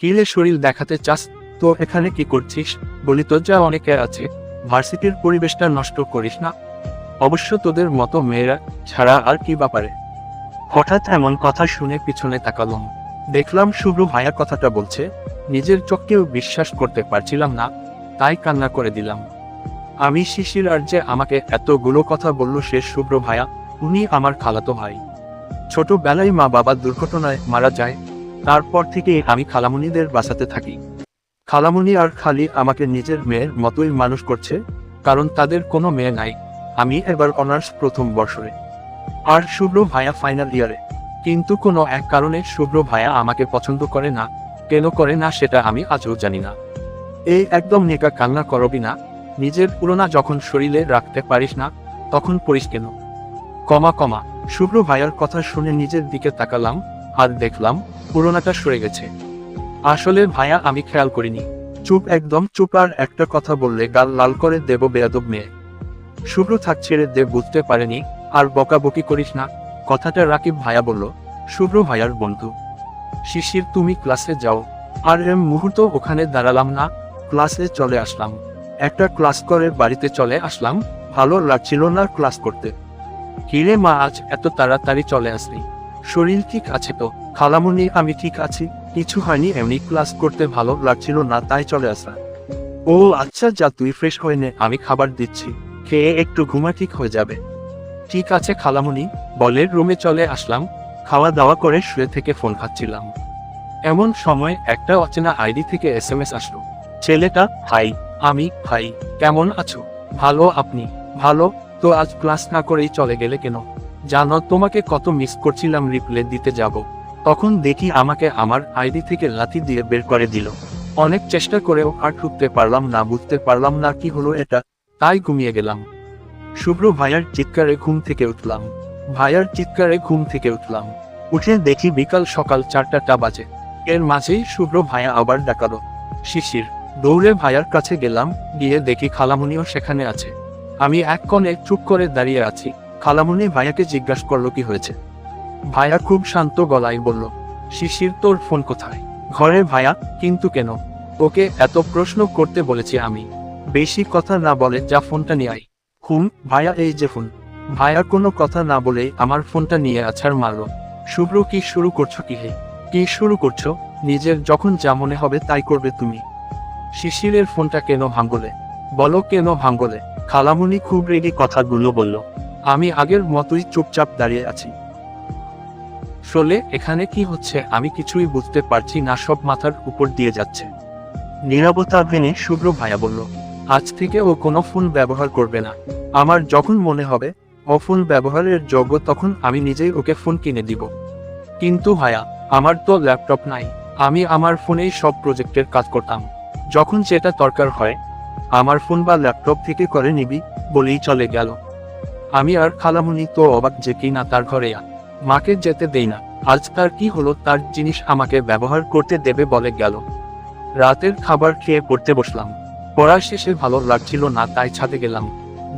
কিলে শরীর দেখাতে চাস, তো এখানে কি করছিস? বলি তো যা অনেকে আছে, ভার্সিটির পরিবেশটা নষ্ট করিস না। অবশ্য তোদের মতো মেয়েরা ছাড়া আর কি ব্যাপারে হঠাৎ এমন কথা শুনে পিছনে তাকালাম দেখলাম শুভ্র ভাইয়া কথাটা বলছে, নিজের চোখকেও বিশ্বাস করতে পারছিলাম না, তাই কান্না করে দিলাম। আমি শিশির আর যে আমাকে এতগুলো কথা বলল সে শুভ্র ভাইয়া, উনি আমার খালাতো ভাই। ছোটবেলায় মা বাবা দুর্ঘটনায় মারা যায় তারপর থেকে আমি খালামুনিদের বাসাতে থাকি। খালামুনি আর খালি আমাকে নিজের মেয়ের মতোই মানুষ করছে, কারণ তাদের কোনো মেয়ে নাই। আমি এবার অনার্স প্রথম বর্ষে। আর শুভ্র ভাইয়া ফাইনাল ইয়ারে কিন্তু কোনো এক কারণে শুভ্র ভাইয়া আমাকে পছন্দ করে না। কেন করে না সেটা আমি আজও জানি না। এই একদম নেকা কান্না করবি না নিজের পুরোনা যখন শরীরে রাখতে পারিস না, তখন পড়িস কেন? কমা কমা, শুভ্র ভাইয়ার কথা শুনে নিজের দিকে তাকালাম। আর দেখলাম, পুরোনাটা সরে গেছে। আসলে ভাইয়া আমি খেয়াল করিনি। চুপ একদম, চুপ আর একটা কথা বললে গাল লাল করে দেব বেয়াদব মেয়ে। শুভ্র থাক ছেড়ে দে, বুঝতে পারেনি, আর বকাবকি করিস না। কথাটা রাকিব ভাইয়া বলল, শুভ্র ভাইয়ার বন্ধু। শিশির, তুমি ক্লাসে যাও। আর এম মুহূর্ত ওখানে দাঁড়ালাম না, ক্লাসে চলে আসলাম। একটা ক্লাস করে বাড়িতে চলে আসলাম, ভালো লাগছিল না ক্লাস করতে। কিরে মা, আজ এত তাড়াতাড়ি চলে আসলি। শরীর ঠিক আছে তো? খালামুনি আমি ঠিক আছি। কিছু হয়নি, এমনি ক্লাস করতে ভালো লাগছিল না, তাই চলে আসা ও আচ্ছা যা, তুই ফ্রেশ হয়ে নে, আমি খাবার দিচ্ছি। খেয়ে একটু ঘুমা ঠিক হয়ে যাবে। ঠিক আছে, খালামুনি। বলে রুমে চলে আসলাম। খাওয়া দাওয়া করে শুয়ে থেকে ফোন খাচ্ছিলাম। এমন সময় একটা অচেনা আইডি থেকে এস এম এস আসলো। ছেলেটা, হাই, আমি, ভাই, কেমন আছো? ভালো আপনি? ভালো? তো আজ ক্লাস না করেই চলে গেলে কেন? জানো, তোমাকে কত মিস করছিলাম রিপ্লে দিতে যাব। তখন দেখি আমাকে আমার আইডি থেকে লাথি দিয়ে বের করে দিল। অনেক চেষ্টা করেও আর ঢুকতে পারলাম না, বুঝতে পারলাম না কি হলো এটা। তাই ঘুমিয়ে গেলাম। শুভ্র ভাইয়ার চিৎকারে ঘুম থেকে উঠলাম। ভাইয়ার চিৎকারে ঘুম থেকে উঠলাম। উঠে দেখি বিকাল সকাল চারটাটা বাজে। এর মাঝেই শুভ্র ভাইয়া আবার ডাকালো। শিশির, দৌড়ে ভাইয়ার কাছে গেলাম, গিয়ে দেখি খালামুনিও সেখানে আছে। আমি এক কণে চুপ করে দাঁড়িয়ে আছি। খালামুনি ভাইয়াকে জিজ্ঞাসা করল, কি হয়েছে? ভাইয়া খুব শান্ত গলায় বলল, শিশির তোর ফোন কোথায়? ঘরে ভাইয়া, কিন্তু কেন? ওকে এত প্রশ্ন করতে বলেছি আমি। বেশি কথা না বলে যা ফোনটা নিয়ে আই হুম ভাইয়া, এই যে ফোন। ভাইয়া কোনো কথা না বলেই আমার ফোনটা নিয়ে আছাড় মারলো। শুভ্র, কি শুরু করছ কি হে? কি শুরু করছ? নিজের যখন যা মনে হবে তাই করবে তুমি। শিশিরের ফোনটা কেন ভাঙ্গলে বলো কেন ভাঙ্গলে খালামুনি খুব রেগে কথাগুলো বলল আমি আগের মতোই চুপচাপ দাঁড়িয়ে আছি। শোলে এখানে কি হচ্ছে? আমি কিছুই বুঝতে পারছি না সব মাথার উপর দিয়ে যাচ্ছে। নিরাপত্তা ভেঙে শুভ্র ভাইয়া বলল আজ থেকে ও কোনো ফোন ব্যবহার করবে না। আমার যখন মনে হবে ও ফোন ব্যবহারের যোগ্য তখন আমি নিজেই ওকে ফোন কিনে দিব। কিন্তু ভাইয়া আমার তো ল্যাপটপ নাই। আমি আমার ফোনেই সব প্রজেক্টের কাজ করতাম। যখন যেটা দরকার হয় আমার ফোন বা ল্যাপটপ থেকে করে নিবি বলেই চলে গেল। আমি আর খালামুনি তো অবাক যে কি না তার ঘরে। মাকে যেতে দেই না। আজ তার কি হলো তার জিনিস আমাকে ব্যবহার করতে দেবে বলে গেল। রাতের খাবার খেয়ে পড়তে বসলাম। পড়া শেষে ভালো লাগছিল না তাই ছাদে গেলাম।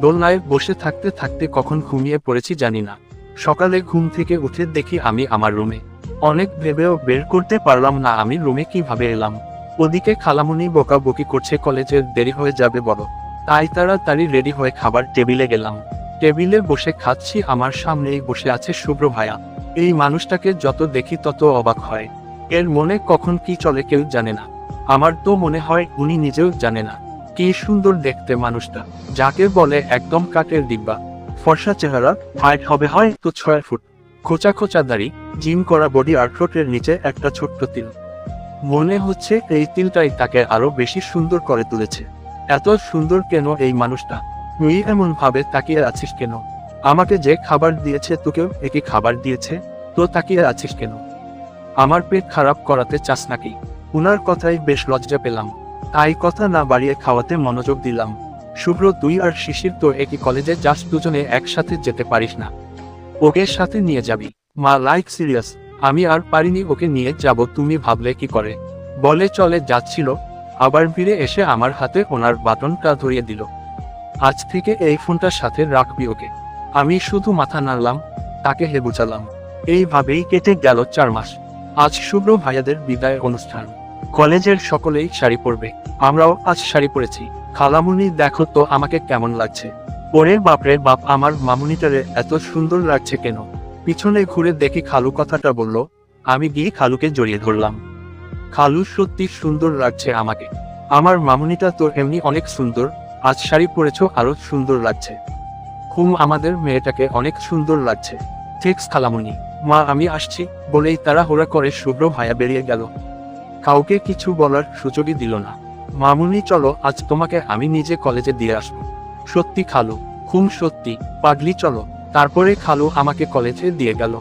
দোলনায় বসে থাকতে থাকতে কখন ঘুমিয়ে পড়েছি জানি না। সকালে ঘুম থেকে উঠে দেখি আমি আমার রুমে। অনেক ভেবেও বের করতে পারলাম না আমি রুমে কীভাবে এলাম। ওদিকে খালামুনি বকাবকি করছে কলেজের দেরি হয়ে যাবে বড় তাই তাড়াতাড়ি রেডি হয়ে খাবার টেবিলে গেলাম। টেবিলে বসে খাচ্ছি, আমার সামনেই বসে আছে শুভ্র ভাইয়া এই মানুষটাকে যত দেখি তত অবাক হয়। এর মনে কখন কি চলে কেউ জানে না। আমার তো মনে হয় উনি নিজেও জানে না। কি সুন্দর দেখতে মানুষটা। যাকে বলে একদম কাঠের ডিব্বা। ফর্সা চেহারা, হাইট হবে হয় তো ছয় ফুট। খোঁচা খোঁচা দাড়ি, জিম করা বডি আর ঠোঁটের নিচে একটা ছোট্ট তিল। মনে হচ্ছে এই তিলটাই তাকে আরও বেশি সুন্দর করে তুলেছে। এত সুন্দর কেন এই মানুষটা? তুই এমন ভাবে তাকিয়ে আছিস কেন? আমাকে যে খাবার দিয়েছে, তোকেও একই খাবার দিয়েছে? তো তাকিয়ে আছিস কেন? আমার পেট খারাপ করাতে চাস নাকি? উনার কথাই বেশ লজ্জা পেলাম। তাই কথা না বাড়িয়ে খাওয়াতে মনোযোগ দিলাম। শুভ্র তুই আর শিশির তো একই কলেজে, যাস দুজনে একসাথে যেতে পারিস না। ওকে সাথে নিয়ে যাবি। মা লাইক সিরিয়াস আমি আর পারিনি ওকে নিয়ে যাব, তুমি ভাবলে কি করে? বলে চলে যাচ্ছিল। আবার ফিরে এসে আমার হাতে ওনার বাটনটা ধরিয়ে দিল। আজ থেকে এই ফোনটার সাথে রাখবি ওকে। আমি শুধু মাথা নাড়লাম, তাকে হে বুঝালাম এইভাবেই কেটে গেল চার মাস। আজ শুভ্র ভাইয়াদের বিদায় অনুষ্ঠান। কলেজের সকলেই শাড়ি পরবে। আমরাও আজ শাড়ি পরেছি। খালামুনি, দেখো তো আমাকে কেমন লাগছে। ওরে বাপরে বাপ, আমার মামুনিটারে এত সুন্দর লাগছে কেন? পিছনে ঘুরে দেখি খালু কথাটা বলল, আমি গিয়ে খালুকে জড়িয়ে ধরলাম। খালু, সত্যি সুন্দর লাগছে আমাকে। আমার মামুনিটা তো এমনি অনেক সুন্দর আজ শাড়ি পরেছো, আরও সুন্দর লাগছে। হুম আমাদের মেয়েটাকে অনেক সুন্দর লাগছে। থিক্স খালামুনি। মা, আমি আসছি, বলেই তারা হোরা করে শুভ্র ভাইয়া বেরিয়ে গেল। কাউকে কিছু বলার সুযোগই দিল না। মামুনি, চলো, আজ তোমাকে আমি নিজে কলেজে দিয়ে আসব। সত্যি খালু খুম সত্যি। পাগলি, চলো। তারপরে খালু আমাকে কলেজে দিয়ে গেল।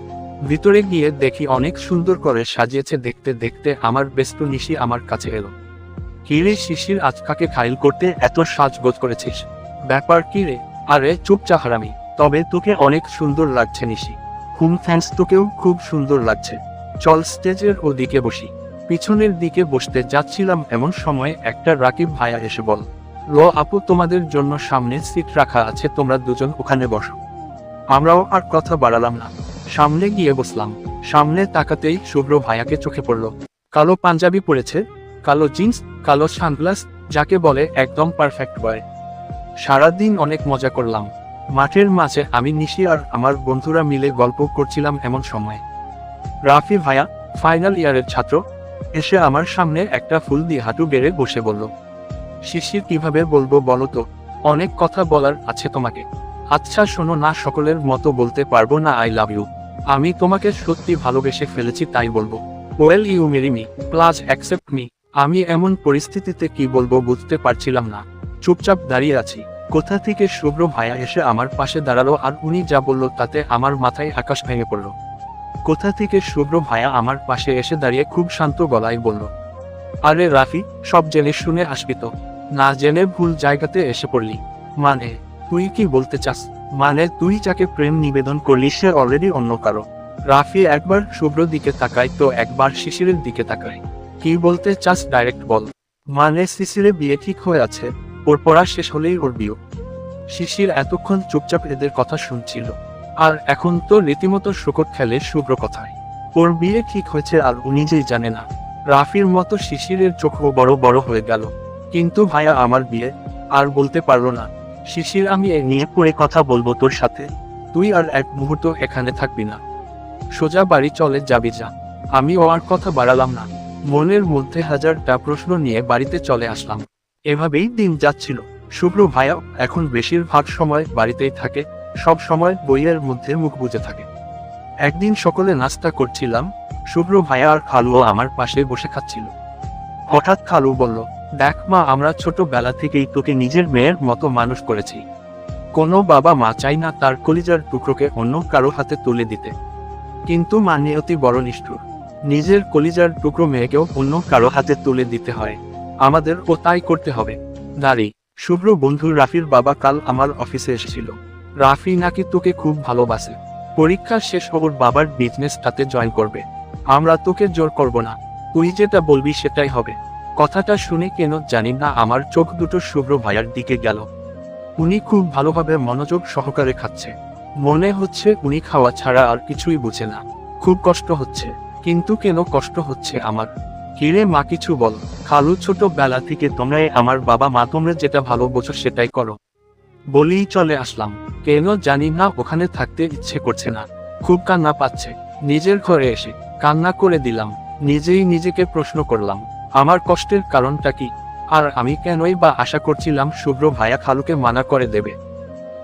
ভিতরে গিয়ে দেখি অনেক সুন্দর করে সাজিয়েছে দেখতে দেখতে আমার বেস্তু নিশি আমার কাছে এলো। কিরে শিশির আজকাকে খাইল করতে এত সাজগোজ করেছিস? ব্যাপার কি রে? আরে চুপচা হারামি তবে তোকে অনেক সুন্দর লাগছে নিশি। হুম থ্যাঙ্কস তোকেও খুব সুন্দর লাগছে। চল স্টেজের ওদিকে বসি। পিছনের দিকে বসতে যাচ্ছিলাম এমন সময় একটা রাকিব ভাইয়া এসে বল, ল আপু, তোমাদের জন্য সামনে সিট রাখা আছে, তোমরা দুজন ওখানে বসো। আমরাও আর কথা বাড়ালাম না। সামনে গিয়ে বসলাম। সামনে তাকাতেই শুভ্র ভাইয়াকে চোখে পড়ল। কালো পাঞ্জাবি পরেছে কালো জিন্স, কালো সানগ্লাস, যাকে বলে একদম পারফেক্ট বয় সারাদিন অনেক মজা করলাম। মাঠের মাঝে আমি, নিশি আর আমার বন্ধুরা মিলে গল্প করছিলাম এমন সময়। রাফি ভাইয়া ফাইনাল ইয়ারের ছাত্র, এসে আমার সামনে একটা ফুল দিয়ে হাঁটু বেড়ে বসে বলল শিশির কীভাবে বলব বলো তো? অনেক কথা বলার আছে তোমাকে। আচ্ছা শোনো না, সকলের মতো বলতে পারব না আই লাভ ইউ আমি তোমাকে সত্যি ভালোবেসে ফেলেছি, তাই বলব। Will you marry me please accept me আমি এমন পরিস্থিতিতে কি বলব বুঝতে পারছিলাম না। চুপচাপ দাঁড়িয়ে আছি। কোথা থেকে শুভ্র ভাইয়া এসে আমার পাশে দাঁড়াল আর উনি যা বলল তাতে আমার মাথায় আকাশ ভেঙে পড়ল। কোথা থেকে শুভ্র ভাইয়া আমার পাশে এসে দাঁড়িয়ে খুব শান্ত গলায় বলল, আরে রাফি, সব জেনে শুনে আসবি তো। না জেনে ভুল জায়গাতে এসে পড়লি। মানে তুই কি বলতে চাস? মানে তুই যাকে প্রেম নিবেদন করলি সে অলরেডি অন্য কারও। রাফি একবার শুভ্র দিকে তাকায় তো একবার শিশিরের দিকে তাকায়। কি বলতে চাস ডাইরেক্ট বল। মানে শিশিরে বিয়ে ঠিক হয়ে আছে ওর পড়া শেষ হলেই ওর বিয়ে শিশির এতক্ষণ চুপচাপ এদের কথা শুনছিল। আর এখন তো রীতিমতো শোকট খেলে শুভ্র কথায়। ওর বিয়ে ঠিক হয়েছে আর ও নিজেই জানে না। রাফির মতো শিশিরের চোখও বড় বড় হয়ে গেল। কিন্তু ভাইয়া আমার বিয়ে, আর বলতে পারল না। শিশির, আমি এ নিয়ে পরে কথা বলব তোর সাথে। তুই আর এক মুহূর্ত এখানে থাকবি না। সোজা বাড়ি চলে যাবি যা। আমি ও আর কথা বাড়ালাম না। মনের মধ্যে হাজারটা প্রশ্ন নিয়ে বাড়িতে চলে আসলাম। এভাবেই দিন যাচ্ছিল। শুভ্র ভাইয়া এখন বেশিরভাগ সময় বাড়িতেই থাকে, সব সময় বইয়ের মধ্যে মুখ বুজে থাকে। একদিন সকলে নাস্তা করছিলাম, শুভ্র ভাইয়া আর খালুও আমার পাশে বসে খাচ্ছিল। হঠাৎ খালু বলল, দেখ মা, আমরা ছোটবেলা থেকেই তোকে নিজের মেয়ের মতো মানুষ করেছি। কোনো বাবা মা চাই না তার কলিজার টুকরোকে অন্য কারও হাতে তুলে দিতে। কিন্তু মা নিয়তি বড় নিষ্ঠুর। নিজের কলিজার টুকরো মেয়েকেও অন্য কারও হাতে তুলে দিতে হয়। আমাদের ও তাই করতে হবে। দাঁড়ি, শুভ্র বন্ধু রাফির বাবা কাল আমার অফিসে এসেছিল। রাফি নাকি তোকে খুব ভালোবাসে। পরীক্ষা শেষ ওর বাবার বিজনেসটাতে জয়েন করবে। আমরা তোকে জোর করব না। তুই যেটা বলবি সেটাই হবে। কথাটা শুনে কেন জানি না আমার চোখ দুটো শুভ্র ভাইয়ার দিকে গেল। উনি খুব ভালোভাবে মনোযোগ সহকারে খাচ্ছে। মনে হচ্ছে উনি খাওয়া ছাড়া আর কিছুই বুঝে না। খুব কষ্ট হচ্ছে। কিন্তু কেন কষ্ট হচ্ছে আমার? কিরে মা, কিছু বল। খালু ছোট বেলা থেকে তোমরাই আমার বাবা, মা, তোমরা যেটা ভালো বোঝো সেটাই করো। বলেই চলে আসলাম। কেন জানি না, ওখানে থাকতে ইচ্ছে করছে না। খুব কান্না পাচ্ছে। নিজের ঘরে এসে কান্না করে দিলাম। নিজেই নিজেকে প্রশ্ন করলাম, আমার কষ্টের কারণটা কি? আর আমি কেনই বা আশা করছিলাম শুভ্র ভাইয়া খালুকে মানা করে দেবে।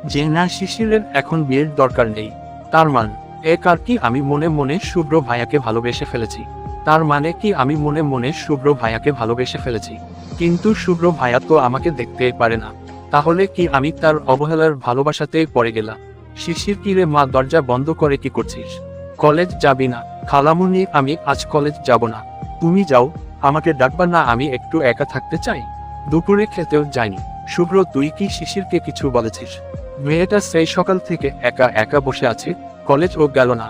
যে না শিশিরের এখন বিয়ের দরকার নেই। তার মান এক আর কি আমি মনে মনে শুভ্র ভাইয়াকে ভালোবেসে ফেলেছি। তার মানে কি আমি মনে মনে শুভ্র ভাইয়াকে ভালোবেসে ফেলেছি। কিন্তু শুভ্র ভাইয়া তো আমাকে দেখতেই পারে না। তাহলে কি আমি তার অবহেলার ভালোবাসাতেই পড়ে গেলাম? শিশির কিরে মা দরজা বন্ধ করে কি করছিস? কলেজ যাবি না? খালামুনি, আমি আজ কলেজ যাব না। তুমি যাও, আমাকে ডাকবা না আমি একটু একা থাকতে চাই? দুপুরে খেতেও যাইনি। শুভ্র, তুই কি শিশিরকে কিছু বলেছিস? মেয়েটা সেই সকাল থেকে একা একা বসে আছে? কলেজ ও গেল না।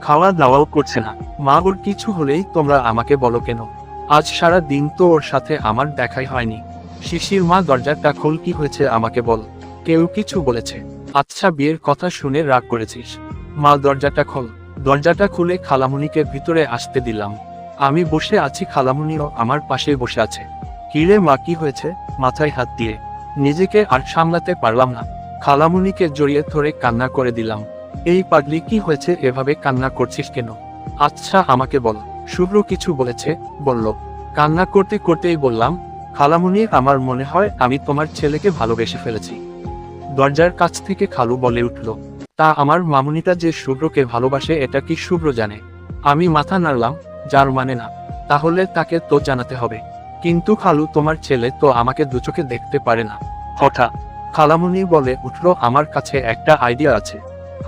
খাওয়া দাওয়াও করছে না। মা ওর কিছু হলেই তোমরা আমাকে বলো কেন? আজ সারা দিন তো ওর সাথে আমার দেখাই হয়নি। শিশির মা দরজাটা খোল কি হয়েছে আমাকে বল। কেউ কিছু বলেছে। আচ্ছা বিয়ের কথা শুনে রাগ করেছিস। মা দরজাটা খোল। দরজাটা খুলে খালামুনিকে ভিতরে আসতে দিলাম। আমি বসে আছি, খালামুনিও আমার পাশে বসে আছে। কিরে মা, কি হয়েছে? মাথায় হাত দিয়ে। নিজেকে আর সামলাতে পারলাম না। খালামুনিকে জড়িয়ে ধরে কান্না করে দিলাম। এই পাগলি কি হয়েছে? এভাবে কান্না করছিস কেন? আচ্ছা আমাকে বল। শুভ্র কিছু বলেছে, বলল, কান্না করতে করতেই বললাম, খালামুনি, আমার মনে হয় আমি তোমার ছেলেকে ভালোবেসে ফেলেছি। দরজার কাছ থেকে খালু বলে উঠল, তা আমার মামুনিটা যে শুভ্রকে ভালোবাসে, এটা কি শুভ্র জানে? আমি মাথা নাড়লাম, যার মানে না। তাহলে তাকে তো জানাতে হবে। কিন্তু খালু, তোমার ছেলে তো আমাকে দুচোখে দেখতে পারে না। হঠাৎ, খালামুনি বলে উঠল, আমার কাছে একটা আইডিয়া আছে।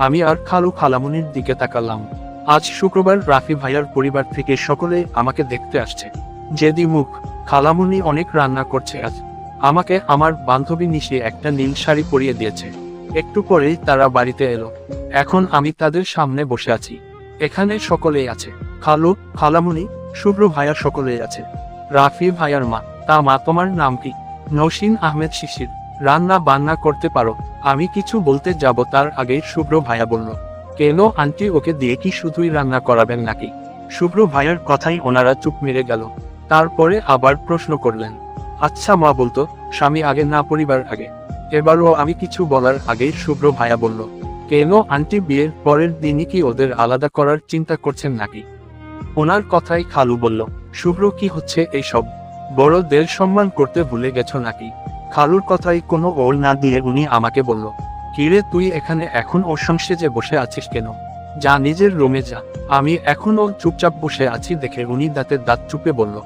আমি আর খালু খালামুনির দিকে তাকালাম। আজ শুক্রবার রাফি ভাইয়ার পরিবার থেকে সকলে আমাকে দেখতে আসছে। যেদি মুখ, খালামুনি অনেক রান্না করছে আজ। আমাকে আমার বান্ধবী নিশে একটা নীল শাড়ি পরিয়ে দিয়েছে। একটু পরেই তারা বাড়িতে এলো। এখন আমি তাদের সামনে বসে আছি। এখানে সকলেই আছে। খালু, খালামুনি, শুভ্র ভাইয়া সকলেই আছে। রাফি ভাইয়ার মা। তা মা তোমার নাম কি? নৌসিন আহমেদ শিশির। রান্না বান্না করতে পারো। আমি কিছু বলতে যাব, তার আগেই শুভ্র ভাইয়া বলল, কেন আন্টি ওকে দিয়ে কি শুধুই রান্না করাবেন নাকি? শুভ্র ভাইয়ার কথাই ওনারা চুপ মেরে গেল। তারপরে আবার প্রশ্ন করলেন আচ্ছা মা বলতো, স্বামী আগে না, পরিবার আগে? এবারও আমি কিছু বলার আগেই শুভ্র ভাইয়া বলল, কেন আন্টি বিয়ের পরের দিনই কি ওদের আলাদা করার চিন্তা করছেন নাকি? ওনার কথাই খালু বলল, শুভ্র কি হচ্ছে এইসব? বড়দের সম্মান করতে ভুলে গেছ নাকি? খালুর কথাই কোনো ওল না দিয়ে উনি আমাকে বলল, কিরে, তুই এখানে এখন ওর সংসেজে বসে আছিস কেন? যা নিজের রুমে যা। আমি এখনও চুপচাপ বসে আছি দেখে উনি দাঁতের দাঁত চুপে বলল,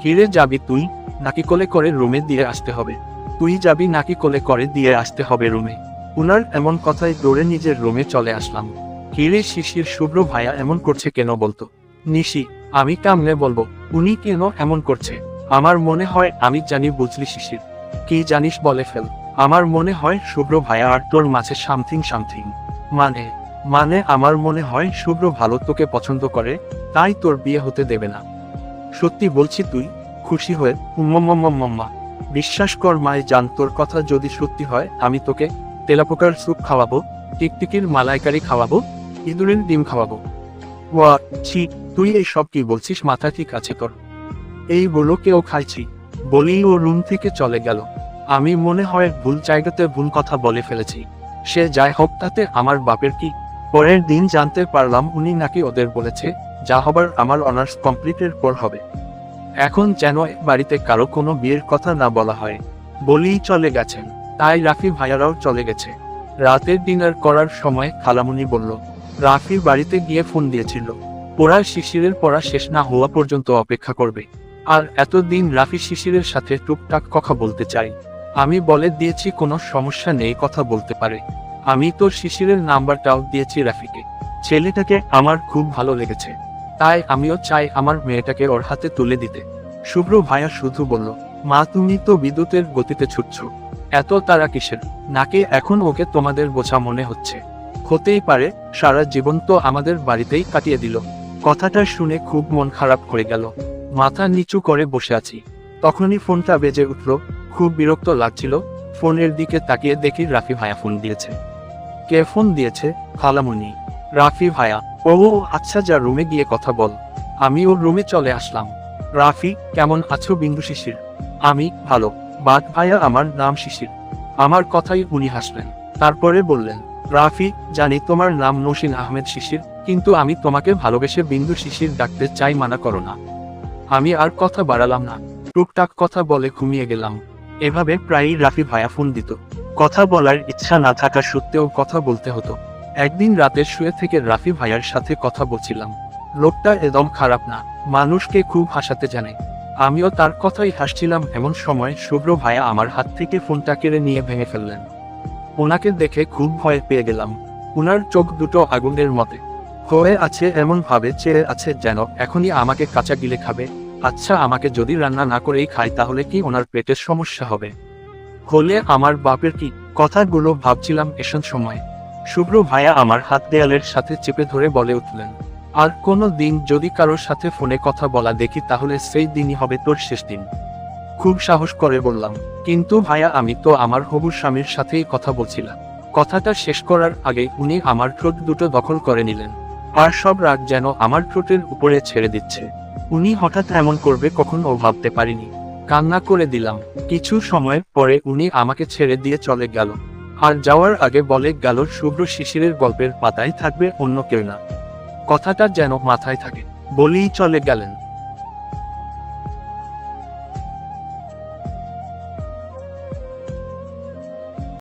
কিরে যাবি তুই? নাকি কোলে করে রুমে দিয়ে আসতে হবে? তুই যাবি নাকি কোলে করে দিয়ে আসতে হবে রুমে? উনার এমন কথায় দৌড়ে নিজের রুমে চলে আসলাম। কিরে শিশির, শুভ্র ভাইয়া এমন করছে কেন বলতো? নিশি, আমি কামলে বলব, উনি কেন এমন করছে? আমার মনে হয় আমি জানি, বুঝলি শিশির। কি জানিস বলে ফেল। আমার মনে হয় শুভ্র ভাইয়া আর তোর মাঝে সামথিং সামথিং মানে মানে আমার মনে হয় শুভ্র ভালো তোকে পছন্দ করে, তাই তোর বিয়ে হতে দেবে না। সত্যি বলছি তুই, খুশি হয়ে উম্মা বিশ্বাস কর মায় জান তোর কথা যদি সত্যি হয় আমি তোকে তেলাপোকার স্যুপ খাওয়াবো টিকটিকির মালাইকারি খাওয়াবো ইঁদুরের ডিম খাওয়াবো ওয়া ছি তুই এই সব কি বলছিস মাথা ঠিক আছে তোর এই বলো কেউ খাইছি বলি ও রুম থেকে চলে গেল। আমি মনে হয় ভুল জায়গাতে ভুল কথা বলে ফেলেছি। সে যাই হোক, তাতে আমার বাপের কি? পরের দিন জানতে পারলাম উনি নাকি ওদের বলেছে, যা হবার আমার অনার্স কমপ্লিটের পর হবে। এখন যেন বাড়িতে কারও কোনো বিয়ের কথা না বলা হয়। বলেই চলে গেছেন। তাই রাফি ভাইয়ারাও চলে গেছে। রাতের ডিনার করার সময় খালামুনি বলল, রাফির বাড়িতে গিয়ে ফোন দিয়েছিল। ওরা শিশিরের পড়া শেষ না হওয়া পর্যন্ত অপেক্ষা করবে। আর এতদিন রাফি শিশিরের সাথে টুকটাক কথা বলতে চাই। আমি বলে দিয়েছি কোনো সমস্যা নেই, কথা বলতে পারে। আমি তো শিশিরের নাম্বারটাও দিয়েছি রাফিকে। ছেলেটাকে আমার খুব ভালো লেগেছে। তাই আমিও চাই আমার মেয়েটাকে ওর হাতে তুলে দিতে। শুভ্র ভাইয়া শুধু বলল, মা, তুমি তো বিদ্যুতের গতিতে ছুটছ। এত তারা কিসের? নাকি এখন ওকে তোমাদের বোঝা মনে হচ্ছে? হতেই পারে, সারা জীবন তো আমাদের বাড়িতেই কাটিয়ে দিল। কথাটা শুনে খুব মন খারাপ হয়ে গেল। মাথা নিচু করে বসে আছি। তখনই ফোনটা বেজে উঠল, খুব বিরক্ত লাগছিল। ফোনের দিকে তাকিয়ে দেখি রাফি ভাইয়া ফোন দিয়েছে। কে ফোন দিয়েছে? খালামুনি। রাফি ভাইয়া ও আচ্ছা যা রুমে গিয়ে কথা বল। আমি ওর রুমে চলে আসলাম। রাফি, কেমন আছো বিন্দু শিশির? আমি ভালো। বাদ ভাইয়া আমার নাম শিশির। আমার কথাই উনি হাসলেন। তারপরে বললেন, রাফি, জানি তোমার নাম নসিন আহমেদ শিশির, কিন্তু আমি তোমাকে ভালোবেসে বিন্দু শিশির ডাকতে চাই মানা করো না। আমি আর কথা বাড়ালাম না। টুকটাক কথা বলে ঘুমিয়ে গেলাম। এভাবে প্রায়ই রাফি ভাইয়া ফোন দিত। কথা বলার ইচ্ছা না থাকা সত্ত্বেও কথা বলতে হতো। একদিন রাতে শুয়ে থেকে রাফি ভাইয়ার সাথে কথা বলছিলাম। লোকটা একদম খারাপ না, মানুষকে খুব হাসাতে জানে। আমিও তার কথাই হাসছিলাম এমন সময় শুভ্র ভাইয়া আমার হাত থেকে ফোনটা কেড়ে নিয়ে ভেঙে ফেললেন। ওনাকে দেখে খুব ভয় পেয়ে গেলাম। ওনার চোখ দুটো আগুনের মতে। হয়ে আছে এমন ভাবে চেয়ে আছে যেন এখনই আমাকে কাঁচা গিলে খাবে। আচ্ছা আমাকে যদি রান্না না করেই খাই তাহলে কি ওনার পেটের সমস্যা হবে? হলে আমার বাপের কি কথাগুলো ভাবছিলাম এসন সময়। শুভ্র ভাইয়া আমার হাত দেয়ালের সাথে চেপে ধরে বলে উঠলেন, আর কোনো দিন যদি কারোর সাথে ফোনে কথা বলা দেখি, তাহলে সেই দিনই হবে তোর শেষ দিন। খুব সাহস করে বললাম, কিন্তু ভাইয়া আমি তো আমার হবু স্বামীর সাথেই কথা বলছিলাম। কথাটা শেষ করার আগে উনি আমার ঠোঁট দুটো দখল করে নিলেন, আর সব রাগ যেন আমার ঠোঁটের উপরে ছেড়ে দিচ্ছে। উনি হঠাৎ এমন করবে কখনো ভাবতে পারিনি। কান্না করে দিলাম। কিছু সময় পরে উনি আমাকে ছেড়ে দিয়ে চলে গেল। আর যাওয়ার আগে বলে গেল, শুভ্র শিশিরের গল্পের পাতায় থাকবে অন্য কেউ না। কথাটা যেন মাথায় থাকে। বলেই চলে গেলেন।